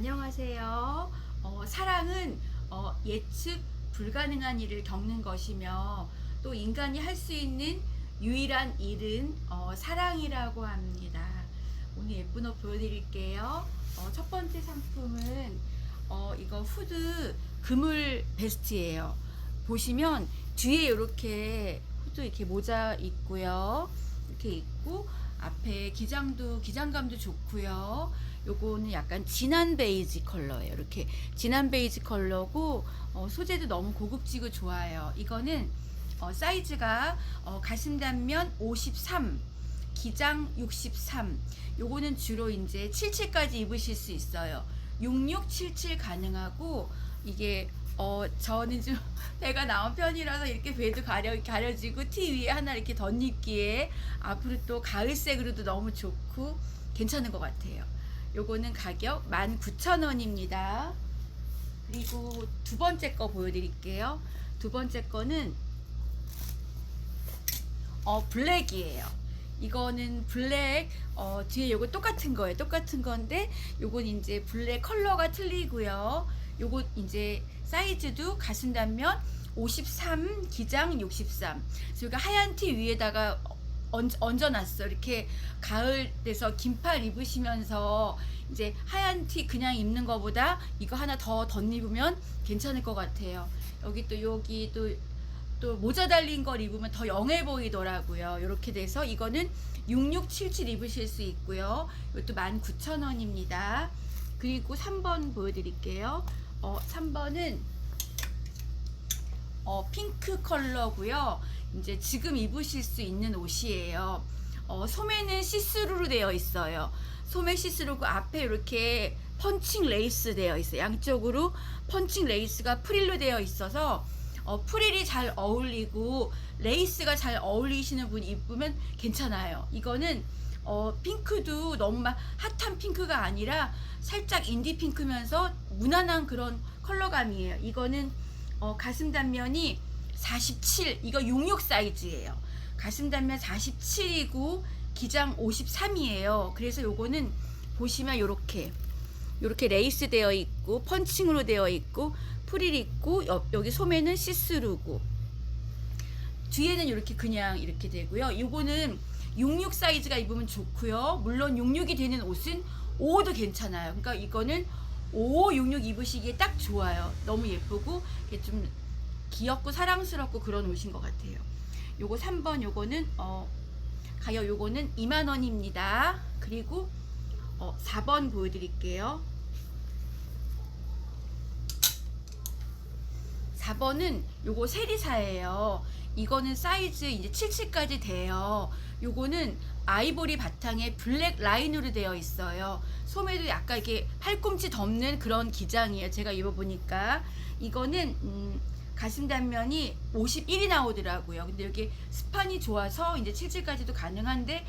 안녕하세요. 어, 사랑은 어, 예측 불가능한 일을 겪는 것이며 또 인간이 할 수 있는 유일한 일은 어, 사랑이라고 합니다. 오늘 예쁜 옷 보여드릴게요. 어, 첫 번째 상품은 어, 이거 후드 그물 베스트예요. 보시면 뒤에 이렇게 후드 이렇게 모자 있고요. 이렇게 있고 앞에 기장도 기장감도 좋고요. 요거는 약간 진한 베이지 컬러예요. 이렇게 진한 베이지 컬러고 어, 소재도 너무 고급지고 좋아요. 이거는 어, 사이즈가 어, 가슴 단면 53, 기장 63. 요거는 주로 이제 77까지 입으실 수 있어요. 66, 77 가능하고 이게 어 저는 좀 배가 나온 편이라서 이렇게 배도 가려 가려지고 티 위에 하나 이렇게 덧입기에 앞으로 또 가을색으로도 너무 좋고 괜찮은 것 같아요. 요거는 가격 19,000원입니다. 그리고 두 번째 거 보여드릴게요. 두 번째 거는 어 블랙이에요. 이거는 블랙 어 뒤에 요거 똑같은 거예요. 똑같은 건데 요건 이제 블랙 컬러가 틀리고요. 요거 이제 사이즈도 가슴 단면 53, 기장 63. 그래서 여기 하얀 티 위에다가 얹, 얹어놨어. 이렇게 가을 돼서 긴팔 입으시면서 이제 하얀 티 그냥 입는 거보다 이거 하나 더 덧입으면 괜찮을 것 같아요. 여기 또 여기 또 또 모자 달린 걸 입으면 더 영해 보이더라고요. 이렇게 돼서 이거는 6677 입으실 수 있고요. 이것도 19,000원입니다. 그리고 3번 보여드릴게요. 어, 3번은 어, 핑크 컬러고요. 이제 지금 입으실 수 있는 옷이에요. 어, 소매는 시스루로 되어 있어요. 소매 시스루고 앞에 이렇게 펀칭 레이스 되어 있어요. 양쪽으로 펀칭 레이스가 프릴로 되어 있어서 어, 프릴이 잘 어울리고 레이스가 잘 어울리시는 분 입으면 괜찮아요. 이거는 어, 핑크도 너무 막 핫한 핑크가 아니라 살짝 인디 핑크면서 무난한 그런 컬러감이에요. 이거는 어, 가슴 단면이 47, 이거 66 사이즈예요. 가슴 단면 47이고 기장 53이에요. 그래서 요거는 보시면 요렇게 요렇게 레이스 되어 있고 펀칭으로 되어 있고 프릴 있고 여, 여기 소매는 시스루고 뒤에는 이렇게 그냥 이렇게 되고요. 요거는 66 사이즈가 입으면 좋고요. 물론 66이 되는 옷은 5도 괜찮아요. 그러니까 이거는 5, 66 입으시기에 딱 좋아요. 너무 예쁘고 좀 귀엽고 사랑스럽고 그런 옷인 것 같아요. 요거 3번 요거는 어 가격 요거는 2만 원입니다. 그리고 어 4번 보여드릴게요. 4번은 요거 세리사예요. 이거는 사이즈 이제 77까지 돼요. 요거는 아이보리 바탕에 블랙 라인으로 되어 있어요. 소매도 약간 이렇게 팔꿈치 덮는 그런 기장이에요. 제가 입어보니까. 이거는, 음, 가슴 단면이 51이 나오더라고요. 근데 여기 스판이 좋아서 이제 77까지도 가능한데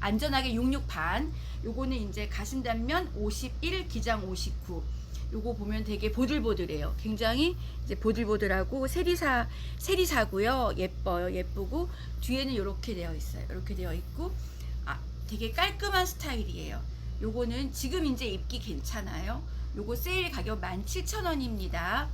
안전하게 66 반. 요거는 이제 가슴 단면 51, 기장 59. 요거 보면 되게 보들보들해요. 굉장히 이제 보들보들하고 세리사 세리사고요. 예뻐요. 예쁘고 뒤에는 이렇게 되어 있어요. 이렇게 되어 있고 아 되게 깔끔한 스타일이에요. 요거는 지금 이제 입기 괜찮아요. 요거 세일 가격 17,000원입니다.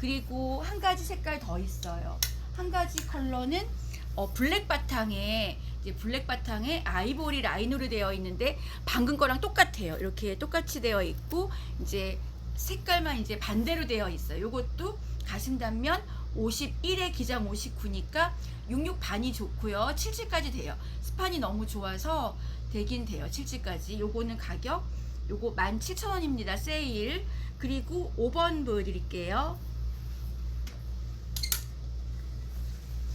그리고 한 가지 색깔 더 있어요. 한 가지 컬러는 어, 블랙 바탕에 이제 블랙 바탕에 아이보리 라인으로 되어 있는데 방금 거랑 똑같아요. 이렇게 똑같이 되어 있고 이제 색깔만 이제 반대로 되어 있어요. 요것도 가슴 단면 51에 기장 59니까 66 반이 좋고요. 77까지 돼요. 스판이 너무 좋아서 되긴 돼요. 77까지. 요거는 가격 요거 17,000원입니다. 세일. 그리고 5번 보여드릴게요.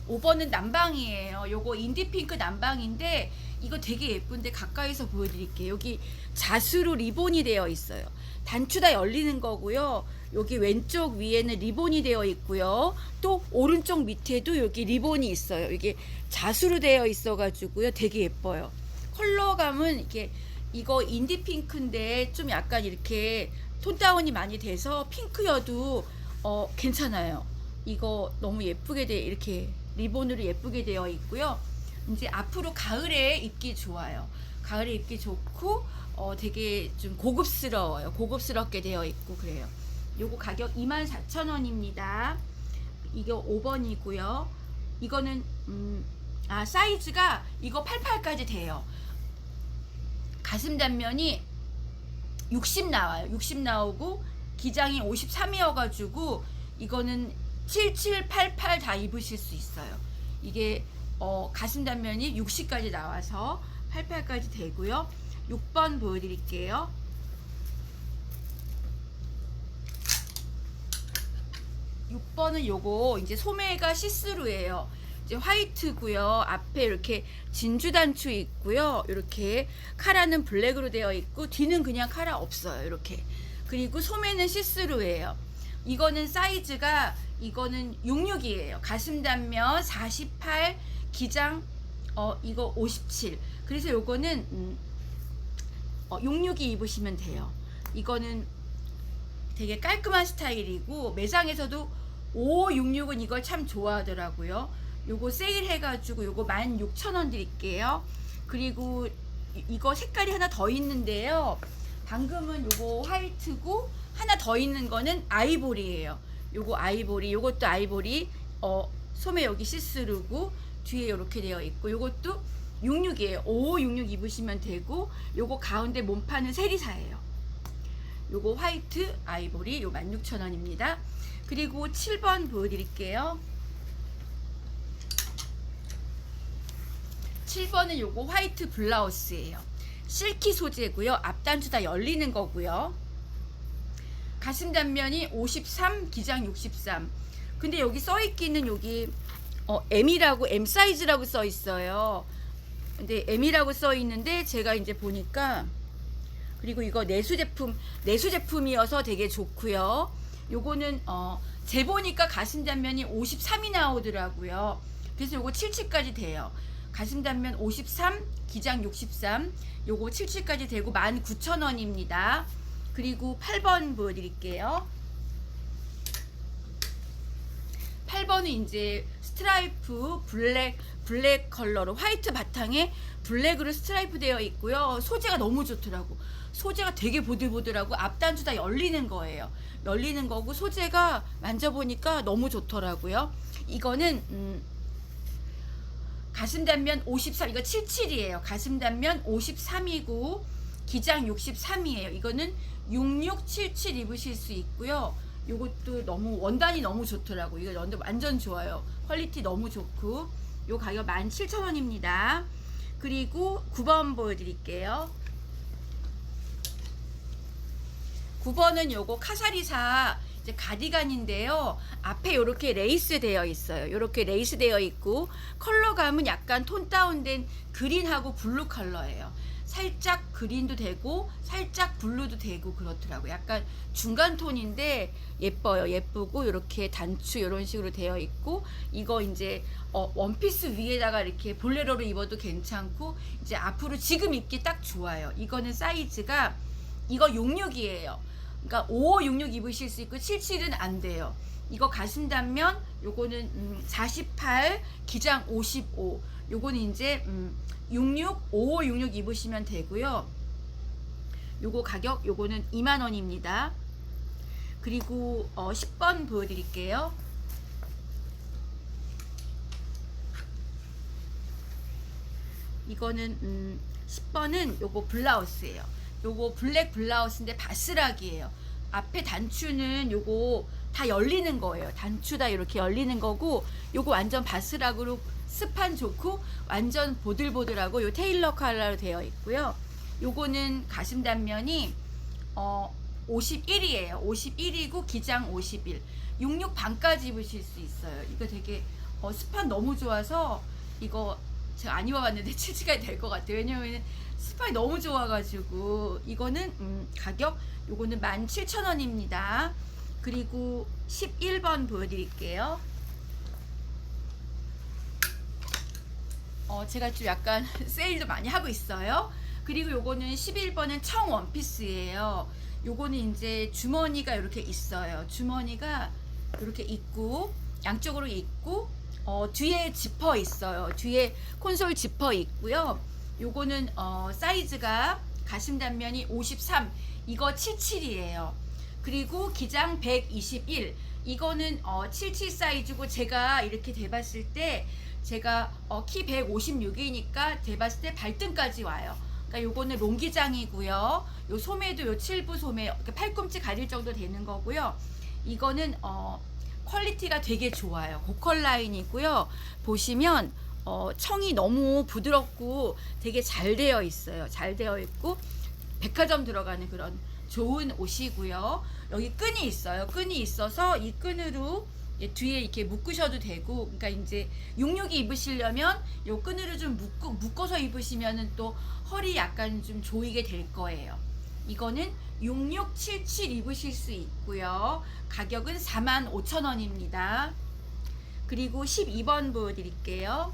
5번은 남방이에요. 요거 인디핑크 남방인데 이거 되게 예쁜데 가까이서 보여드릴게요. 여기 자수로 리본이 되어 있어요. 단추 다 열리는 거고요. 여기 왼쪽 위에는 리본이 되어 있고요. 또 오른쪽 밑에도 여기 리본이 있어요. 이게 자수로 되어 있어가지고요. 되게 예뻐요. 컬러감은 이게 이거 인디 핑크인데 좀 약간 이렇게 톤 다운이 많이 돼서 핑크여도 어 괜찮아요. 이거 너무 예쁘게 돼 이렇게 리본으로 예쁘게 되어 있고요. 이제 앞으로 가을에 입기 좋아요. 가을에 입기 좋고 어, 되게 좀 고급스러워요. 고급스럽게 되어 있고 그래요. 요거 가격 24,000원입니다. 이거 5번이고요. 이거는 음, 아 사이즈가 이거 88까지 돼요. 가슴 단면이 60 나와요. 60 나오고 기장이 53이어가지고 이거는 77, 88 다 입으실 수 있어요. 이게 어, 가슴 단면이 60까지 나와서 88까지 되고요. 6번 보여드릴게요. 6번은 요거 이제 소매가 시스루예요. 이제 화이트고요. 앞에 이렇게 진주 단추 있고요. 이렇게 카라는 블랙으로 되어 있고 뒤는 그냥 카라 없어요. 이렇게. 그리고 소매는 시스루예요. 이거는 사이즈가 이거는 66이에요. 가슴 단면 48, 기장 어 이거 57. 그래서 요거는 음, 어, 66이 입으시면 돼요. 이거는 되게 깔끔한 스타일이고 매장에서도 566은 이걸 참 좋아하더라고요. 요거 세일 해가지고 요거 16,000원 드릴게요. 그리고 이- 이거 색깔이 하나 더 있는데요. 방금은 요거 화이트고 하나 더 있는 거는 아이보리예요. 요거 아이보리, 요것도 아이보리. 어 소매 여기 시스루고 뒤에 이렇게 되어 있고 요것도 66이에요. 5566 입으시면 되고 요거 가운데 몸판은 세리사예요. 요거 화이트 아이보리 요 16,000원입니다. 그리고 7번 보여드릴게요. 7번은 요거 화이트 블라우스예요. 실키 소재고요. 앞단추 다 열리는 거고요. 가슴 단면이 53, 기장 63. 근데 여기 써 있기는 여기 어, M이라고 M 사이즈라고 써 있어요. 근데 M이라고 써 있는데 제가 이제 보니까 그리고 이거 내수 제품 내수 제품이어서 되게 좋고요. 요거는 어 재보니까 가슴 단면이 53이 나오더라고요. 그래서 요거 77까지 돼요. 가슴 단면 53, 기장 63. 요거 77까지 되고 19,000원입니다. 그리고 8번 보여 드릴게요. 8번은 이제 스트라이프 블랙 블랙 컬러로 화이트 바탕에 블랙으로 스트라이프 되어 있고요. 소재가 너무 좋더라고. 소재가 되게 보들보들하고 앞단추 다 열리는 거예요. 열리는 거고 소재가 만져보니까 너무 좋더라고요. 이거는 음, 가슴 단면 53 이거 77이에요. 가슴 단면 53이고 기장 63이에요. 이거는 6677 입으실 수 있고요. 요것도 너무 원단이 너무 좋더라고. 이거 원단 완전 좋아요. 퀄리티 너무 좋고 요 가격 17,000원입니다. 그리고 9번 보여드릴게요. 9번은 요거 카사리사 이제 가디건인데요. 앞에 이렇게 레이스 되어 있어요. 이렇게 레이스 되어 있고 컬러감은 약간 톤 다운된 그린하고 블루 컬러예요. 살짝 그린도 되고 살짝 블루도 되고 그렇더라고. 약간 중간 톤인데 예뻐요. 예쁘고 이렇게 단추 이런 식으로 되어 있고 이거 이제 어, 원피스 위에다가 이렇게 볼레로로 입어도 괜찮고 이제 앞으로 지금 입기 딱 좋아요. 이거는 사이즈가 이거 66이에요. 그러니까 5566 입으실 수 있고 77은 안 돼요. 이거 가슴 단면 요거는 음, 48 기장 55 요거는 이제 음, 66 5566 입으시면 되고요. 요거 가격 요거는 2만 원입니다. 그리고 어, 10번 보여드릴게요. 이거는 음, 10번은 요거 블라우스예요. 요거 블랙 블라우스인데 바스락이에요. 앞에 단추는 요거 다 열리는 거예요. 단추 다 이렇게 열리는 거고 요거 완전 바스락으로 스판 좋고 완전 보들보들하고 요 테일러 컬러로 되어 있고요. 요거는 가슴 단면이 어 51이에요. 51이고 기장 51. 66 반까지 입으실 수 있어요. 이거 되게 어, 스판 너무 좋아서 이거 제가 안 입어봤는데 칠치가 될것 같아요. 왜냐면 스판이 너무 좋아가지고 이거는 음, 가격 요거는 17,000원입니다. 그리고 11번 보여드릴게요. 어, 제가 좀 약간 세일도 많이 하고 있어요. 그리고 요거는 11번은 청 원피스예요. 요거는 이제 주머니가 이렇게 있어요. 주머니가 이렇게 있고 양쪽으로 있고 어, 뒤에 지퍼 있어요. 뒤에 콘솔 지퍼 있고요. 요거는 어, 사이즈가 가슴 단면이 53 이거 77이에요. 그리고 기장 121 이거는 어, 77 사이즈고 제가 이렇게 대봤을 때 제가 어, 키 156이니까 대봤을 때 발등까지 와요. 그러니까 요거는 롱기장이고요. 요 소매도 요 칠부 소매 이렇게 팔꿈치 가릴 정도 되는 거고요. 이거는 어, 퀄리티가 되게 좋아요. 고컬 라인이고요. 보시면 어, 청이 너무 부드럽고 되게 잘 되어 있어요. 잘 되어 있고 백화점 들어가는 그런 좋은 옷이고요. 여기 끈이 있어요. 끈이 있어서 이 끈으로 뒤에 이렇게 묶으셔도 되고, 그러니까 이제 66이 입으시려면 요 끈으로 좀 묶어, 묶어서 입으시면은 또 허리 약간 좀 조이게 될 거예요. 이거는 6677 입으실 수 있고요. 가격은 45,000원입니다. 그리고 12번 보여드릴게요.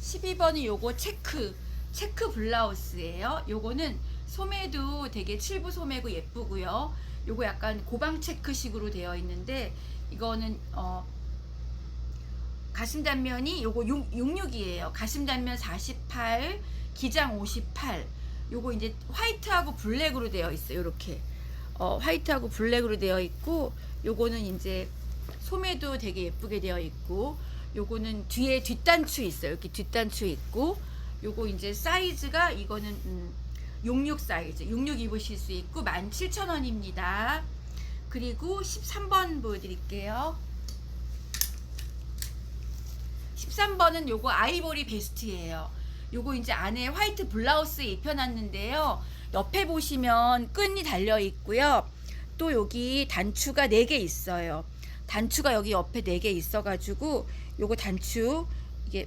12번이 요거 체크 체크 블라우스예요. 요거는 소매도 되게 칠부 소매고 예쁘고요. 요거 약간 고방 체크식으로 되어 있는데 이거는 어 가슴 단면이 요거 6, 66이에요. 가슴 단면 48, 기장 58. 요거 이제 화이트하고 블랙으로 되어 있어요. 요렇게. 어, 화이트하고 블랙으로 되어 있고 요거는 이제 소매도 되게 예쁘게 되어 있고 요거는 뒤에 뒷단추 있어요. 이렇게 뒷단추 있고 요거 이제 사이즈가 이거는 음, 66 사이즈. 66 입으실 수 있고 17,000원입니다. 그리고 13번 보여드릴게요. 13번은 요거 아이보리 베스트예요. 요거 이제 안에 화이트 블라우스 입혀놨는데요. 옆에 보시면 끈이 달려 있고요. 또 여기 단추가 4개 있어요. 단추가 여기 옆에 4개 있어가지고 요거 단추 이게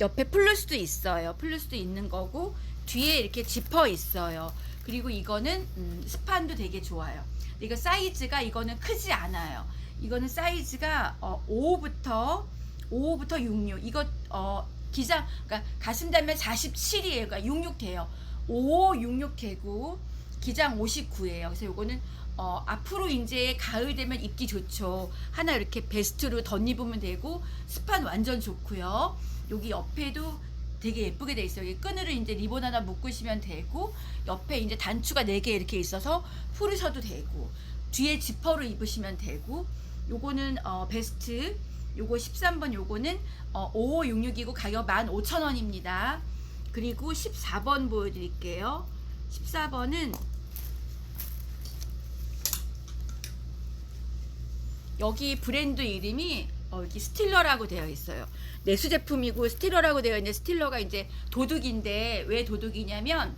옆에 풀릴 수도 있어요. 풀릴 수도 있는 거고 뒤에 이렇게 지퍼 있어요. 그리고 이거는 음, 스판도 되게 좋아요. 이거 사이즈가 이거는 크지 않아요. 이거는 사이즈가 어, 5부터 5부터 66 이거 어, 기장 그러니까 가슴 단면 47이에요. 그러니까 66 돼요. 5, 66 개고 기장 59예요. 그래서 요거는 어, 앞으로 이제 가을 되면 입기 좋죠. 하나 이렇게 베스트로 덧입으면 되고 스판 완전 좋고요. 여기 옆에도 되게 예쁘게 돼 있어요. 여기 끈으로 이제 리본 하나 묶으시면 되고 옆에 이제 단추가 4개 이렇게 있어서 풀으셔도 되고 뒤에 지퍼로 입으시면 되고 요거는 어, 베스트 요거 13번 요거는 어, 5566이고 가격 15,000원입니다. 그리고 14번 보여드릴게요. 14번은 여기 브랜드 이름이 어, 여기 스틸러라고 되어 있어요. 내수 제품이고 스틸러라고 되어 있는데 스틸러가 이제 도둑인데 왜 도둑이냐면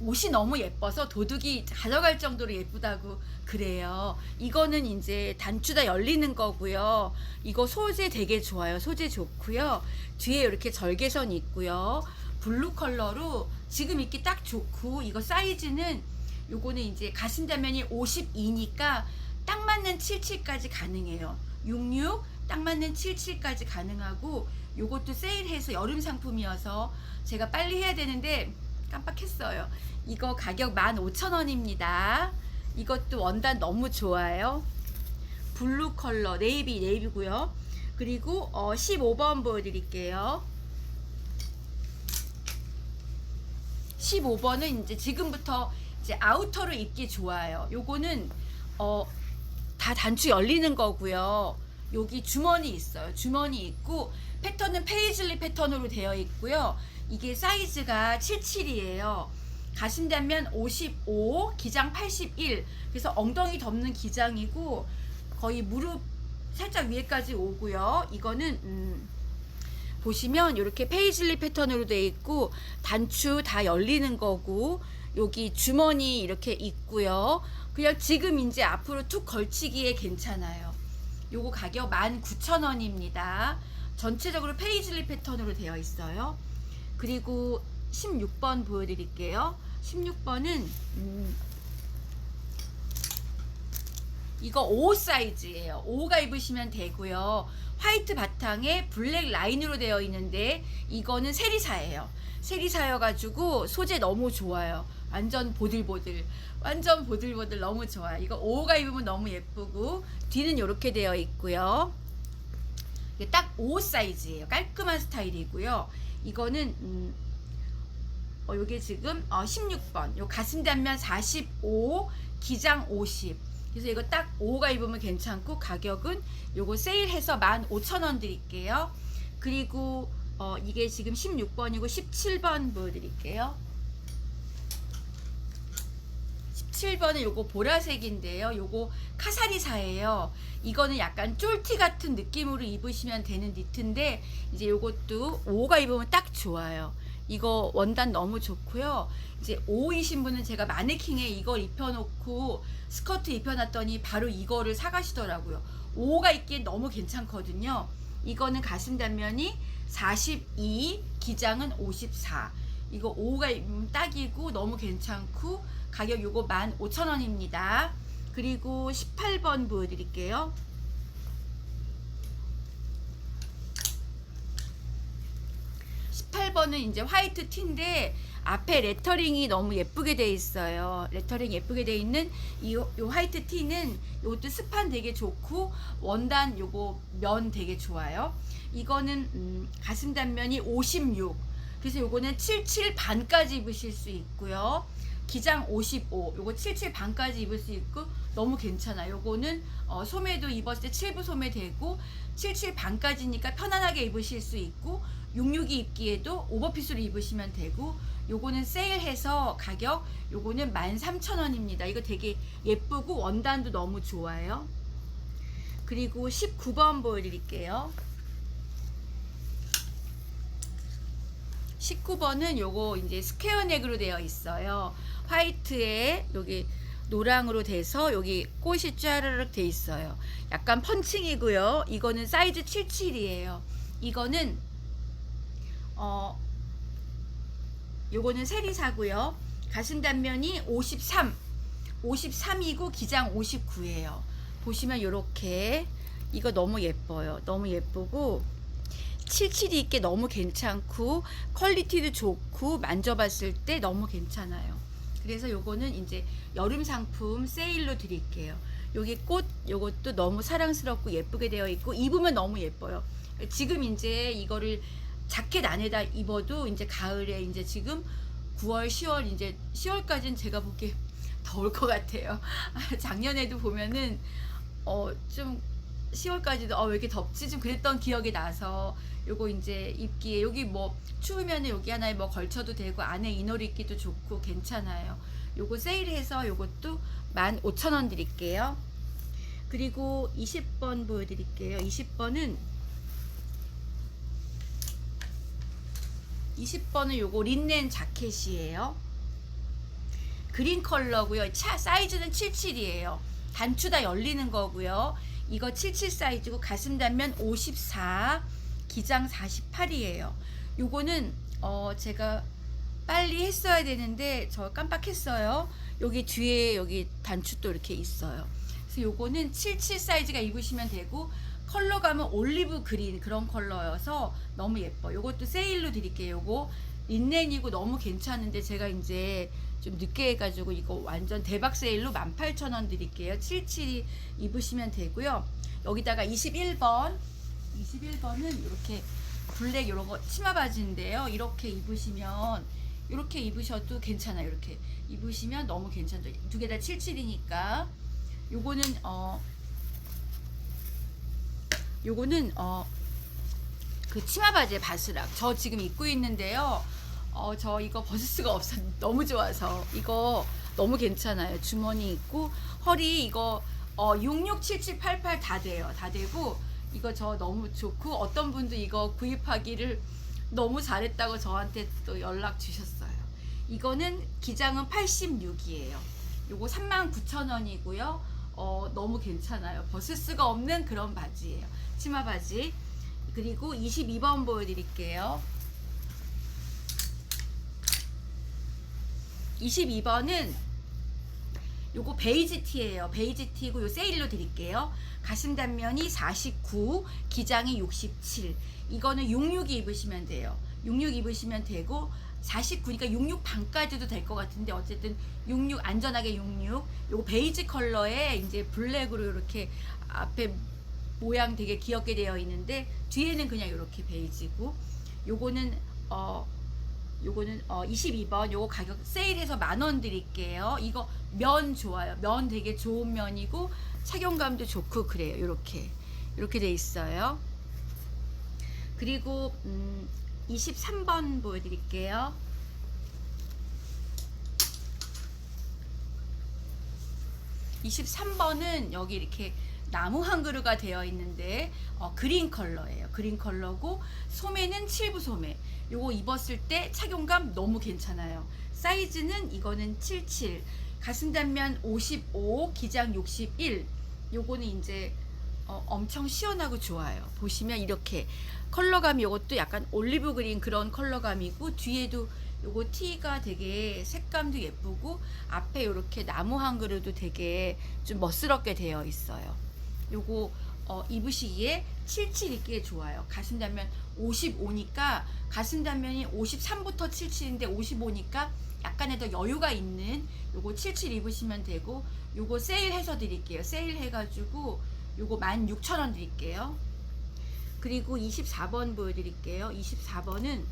옷이 너무 예뻐서 도둑이 가져갈 정도로 예쁘다고 그래요. 이거는 이제 단추다 열리는 거고요. 이거 소재 되게 좋아요. 소재 좋고요. 뒤에 이렇게 절개선 있고요. 블루 컬러로 지금 입기 딱 좋고 이거 사이즈는 요거는 이제 가슴 단면이 52니까 딱 맞는 77까지 가능해요. 66 딱 맞는 77까지 가능하고 요것도 세일해서 여름 상품이어서 제가 빨리 해야 되는데 깜빡했어요. 이거 가격 15,000원입니다. 이것도 원단 너무 좋아요. 블루 컬러 네이비 네이비고요. 그리고 어, 15번 보여드릴게요. 15번은 이제 지금부터 이제 아우터로 입기 좋아요. 요거는 어, 다 단추 열리는 거고요. 여기 주머니 있어요. 주머니 있고 패턴은 페이즐리 패턴으로 되어 있고요. 이게 사이즈가 77이에요. 가슴 단면 55, 기장 81. 그래서 엉덩이 덮는 기장이고 거의 무릎 살짝 위에까지 오고요. 이거는 음, 보시면 이렇게 페이즐리 패턴으로 되어 있고 단추 다 열리는 거고 여기 주머니 이렇게 있고요. 그냥 지금 이제 앞으로 툭 걸치기에 괜찮아요. 요거 가격 19,000원입니다. 전체적으로 페이즐리 패턴으로 되어 있어요. 그리고 16번 보여드릴게요. 16번은 음, 이거 5 사이즈예요. 5가 입으시면 되고요. 화이트 바탕에 블랙 라인으로 되어 있는데 이거는 세리사예요. 세리사여가지고 소재 너무 좋아요. 완전 보들보들. 완전 보들보들 너무 좋아요. 이거 5가 입으면 너무 예쁘고 뒤는 이렇게 되어 있고요. 딱 5 사이즈예요. 깔끔한 스타일이고요. 이거는 음, 어, 요게 지금 어, 16번. 요 가슴 단면 45, 기장 50. 그래서 이거 딱 5가 입으면 괜찮고 가격은 요거 세일해서 15,000원 드릴게요. 그리고 어, 이게 지금 16번이고 17번 보여드릴게요. 17번은 요거 보라색인데요. 요거 카사리사예요. 이거는 약간 쫄티 같은 느낌으로 입으시면 되는 니트인데 이제 요것도 5가 입으면 딱 좋아요. 이거 원단 너무 좋고요. 이제 5이신 분은 제가 마네킹에 이걸 입혀놓고 스커트 입혀놨더니 바로 이거를 사가시더라고요. 5가 입기엔 너무 괜찮거든요. 이거는 가슴 단면이 42, 기장은 54. 이거 5가 입으면 딱이고 너무 괜찮고 가격 요거 15,000원입니다. 그리고 18번 보여드릴게요. 18번은 이제 화이트 티인데 앞에 레터링이 너무 예쁘게 돼 있어요. 레터링 예쁘게 돼 있는 이 요 화이트 티는 요것도 스판 되게 좋고 원단 요거 면 되게 좋아요. 이거는 음, 가슴 단면이 56. 그래서 요거는 77 반까지 입으실 수 있고요. 기장 55. 요거 77 반까지 입을 수 있고 너무 괜찮아요. 요거는 어, 소매도 입었을 때 7부 소매 되고 77 반까지니까 편안하게 입으실 수 있고 66이 입기에도 오버핏으로 입으시면 되고 요거는 세일해서 가격 요거는 13,000원입니다. 이거 되게 예쁘고 원단도 너무 좋아요. 그리고 19번 보여드릴게요. 19번은 요거 이제 스퀘어 넥으로 되어 있어요. 화이트에 여기 노랑으로 돼서 여기 꽃이 쫘르륵 돼 있어요. 약간 펀칭이고요. 이거는 사이즈 77이에요. 이거는 어 요거는 세리사고요. 가슴 단면이 53, 53이고 기장 59예요. 보시면 요렇게 이거 너무 예뻐요. 너무 예쁘고 77이 있게 너무 괜찮고 퀄리티도 좋고 만져봤을 때 너무 괜찮아요. 그래서 요거는 이제 여름 상품 세일로 드릴게요. 여기 꽃 요것도 너무 사랑스럽고 예쁘게 되어 있고 입으면 너무 예뻐요. 지금 이제 이거를 자켓 안에다 입어도 이제 가을에 이제 지금 9월, 10월 이제 10월까지는 제가 보기에 더울 것 같아요. 작년에도 보면은 어 좀 10월까지도 어 왜 이렇게 덥지 좀 그랬던 기억이 나서 요거 이제 입기에 여기 뭐 추우면 여기 하나에 뭐 걸쳐도 되고 안에 이너리 입기도 좋고 괜찮아요. 요거 세일해서 요것도 15,000원 드릴게요. 그리고 20번 보여드릴게요. 20번은 20번은 요거 린넨 자켓이에요. 그린 컬러고요. 차 사이즈는 77이에요. 단추 다 열리는 거고요. 이거 77 사이즈고 가슴 단면 54, 기장 48이에요. 요거는 어 제가 빨리 했어야 되는데 저 깜빡했어요. 여기 뒤에 여기 단추 또 이렇게 있어요. 그래서 요거는 77 사이즈가 입으시면 되고 컬러 감은 올리브 그린 그런 컬러여서 너무 예뻐. 요것도 세일로 드릴게요. 요거 린넨이고 너무 괜찮은데 제가 이제 좀 늦게 해가지고 이거 완전 대박 세일로 18,000원 드릴게요. 77이 입으시면 되고요. 여기다가 21번 21번은 이렇게 블랙 이런 거 치마 바지인데요. 이렇게 입으시면 이렇게 입으셔도 괜찮아요. 이렇게 입으시면 너무 괜찮죠. 두 개 다 77이니까 요거는 어 요거는 어 그 치마 바지의 바스락 저 지금 입고 있는데요. 어 저 이거 벗을 수가 없어 너무 좋아서 이거 너무 괜찮아요. 주머니 있고 허리 이거 어 667788 다 돼요. 다 되고 이거 저 너무 좋고 어떤 분도 이거 구입하기를 너무 잘했다고 저한테 또 연락 주셨어요. 이거는 기장은 86이에요. 요거 39,000원이고요. 어, 너무 괜찮아요. 벗을 수가 없는 그런 바지예요. 치마 바지. 그리고 22번 보여드릴게요. 22번은 요거 베이지 티예요. 베이지 티고 요 세일로 드릴게요. 가슴 단면이 49, 기장이 67. 이거는 66이 입으시면 돼요. 66 입으시면 되고 49니까 66 반까지도 될 것 같은데 어쨌든 66 안전하게 66. 요거 베이지 컬러에 이제 블랙으로 이렇게 앞에 모양 되게 귀엽게 되어 있는데 뒤에는 그냥 이렇게 베이지고 요거는 어 요거는 어 22번 요거 가격 세일해서 만 원 드릴게요. 이거 면 좋아요. 면 되게 좋은 면이고 착용감도 좋고 그래요. 요렇게 이렇게 돼 있어요. 그리고 음 23번 보여드릴게요. 23번은 여기 이렇게 나무 한 그루가 되어 있는데 어, 그린 컬러예요. 그린 컬러고 소매는 칠부 소매. 요거 입었을 때 착용감 너무 괜찮아요. 사이즈는 이거는 77, 가슴 단면 55, 기장 61. 요거는 이제 어, 엄청 시원하고 좋아요. 보시면 이렇게 컬러감이 요것도 약간 올리브 그린 그런 컬러감이고 뒤에도 요거 티가 되게 색감도 예쁘고 앞에 이렇게 나무 한 그루도 되게 좀 멋스럽게 되어 있어요. 요거 어, 입으시기에 77 입기에 좋아요. 가슴 단면 55니까 가슴 단면이 53부터 77인데 55니까 약간의 더 여유가 있는 요거 77 입으시면 되고 요거 세일해서 드릴게요. 세일 해가지고 요거 16,000원 드릴게요. 그리고 24번 보여드릴게요. 24번은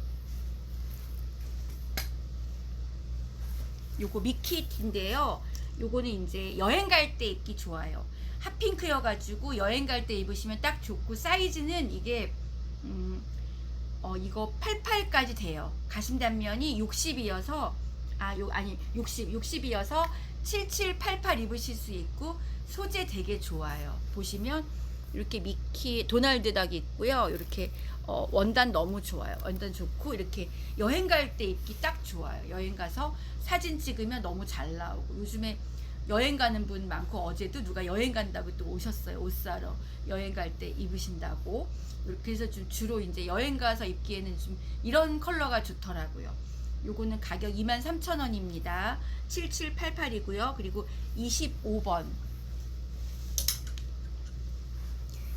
요거 미키인데요. 요거는 이제 여행 갈 때 입기 좋아요. 핫핑크여가지고 여행 갈 때 입으시면 딱 좋고 사이즈는 이게 음, 어 이거 88까지 돼요. 가슴 단면이 60이어서 아 요 아니 60 60이어서 77, 88 입으실 수 있고 소재 되게 좋아요. 보시면 이렇게 미키 도날드 닭이 있고요. 이렇게 어, 원단 너무 좋아요. 원단 좋고 이렇게 여행 갈 때 입기 딱 좋아요. 여행 가서 사진 찍으면 너무 잘 나오고 요즘에 여행 가는 분 많고 어제도 누가 여행 간다고 또 오셨어요. 옷 사러 여행 갈 때 입으신다고 해서 좀 주로 이제 여행 가서 입기에는 좀 이런 컬러가 좋더라고요. 요거는 가격 23,000원입니다. 7788이고요. 그리고 25번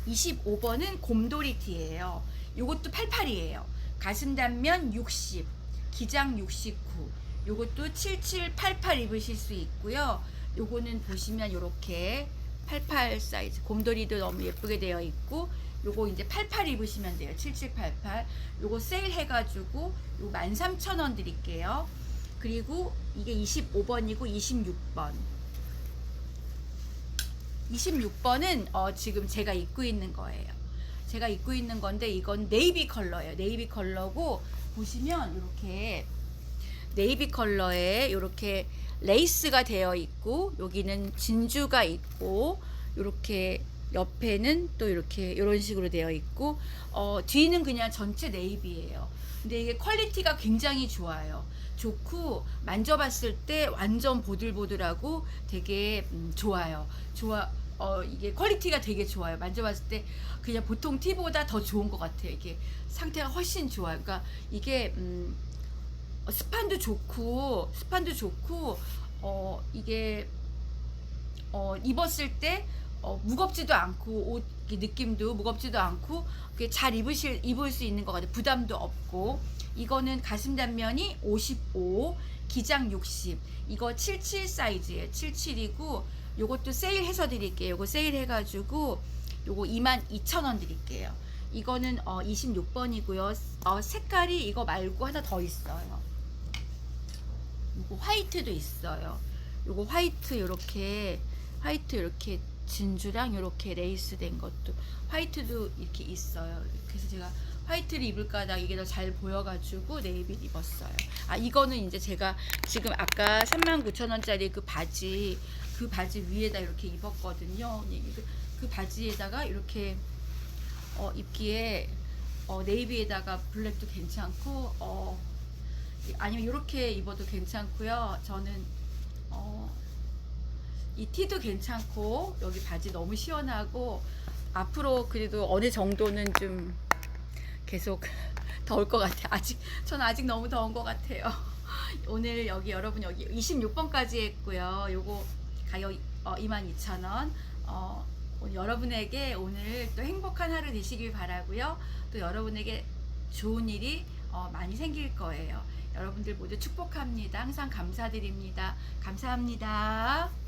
25번은 곰돌이티예요. 요것도 88이에요. 가슴 단면 60, 기장 69. 요것도 7788 입으실 수 있고요. 요거는 보시면 요렇게 88 사이즈 곰돌이도 너무 예쁘게 되어 있고 요거 이제 88 입으시면 돼요. 7788. 요거 세일 해가지고 요 13,000원 드릴게요. 그리고 이게 25번이고 26번. 26번은 어, 지금 제가 입고 있는 거예요. 제가 입고 있는 건데 이건 네이비 컬러예요. 네이비 컬러고 보시면 이렇게 네이비 컬러에 이렇게 레이스가 되어 있고 여기는 진주가 있고 이렇게 옆에는 또 이렇게 이런 식으로 되어 있고 어, 뒤는 그냥 전체 네이비예요. 근데 이게 퀄리티가 굉장히 좋아요. 좋고 만져봤을 때 완전 보들보들하고 되게 음, 좋아요. 좋아. 어 이게 퀄리티가 되게 좋아요. 만져봤을 때 그냥 보통 티보다 더 좋은 것 같아요. 이게 상태가 훨씬 좋아요. 그러니까 이게 음, 어, 스판도 좋고 스판도 좋고 어 이게 어 입었을 때 어, 무겁지도 않고 옷 느낌도 무겁지도 않고 잘 입으실 입을 수 있는 것 같아요. 부담도 없고 이거는 가슴 단면이 55, 기장 60. 이거 77 사이즈예요. 77이고 요것도 세일해서 드릴게요. 요거 세일해가지고 요거 22,000원 드릴게요. 이거는 어 26번이고요. 어 색깔이 이거 말고 하나 더 있어요. 요거 화이트도 있어요. 요거 화이트 요렇게 화이트 이렇게 진주랑 이렇게 레이스 된 것도 화이트도 이렇게 있어요. 그래서 제가 화이트를 입을까 하다가 이게 더 잘 보여가지고 네이비를 입었어요. 아 이거는 이제 제가 지금 아까 39,000원짜리 그 바지 그 바지 위에다 이렇게 입었거든요. 네, 그, 그 바지에다가 이렇게 어, 입기에 어, 네이비에다가 블랙도 괜찮고 어, 아니면 이렇게 입어도 괜찮고요. 저는 어, 이 티도 괜찮고 여기 바지 너무 시원하고 앞으로 그래도 어느 정도는 좀 계속 더울 것 같아요. 아직 저는 아직 너무 더운 것 같아요. 오늘 여기 여러분 여기 26번까지 했고요. 요거 가격 어, 22,000원. 어, 여러분에게 오늘 또 행복한 하루 되시길 바라고요. 또 여러분에게 좋은 일이 어, 많이 생길 거예요. 여러분들 모두 축복합니다. 항상 감사드립니다. 감사합니다.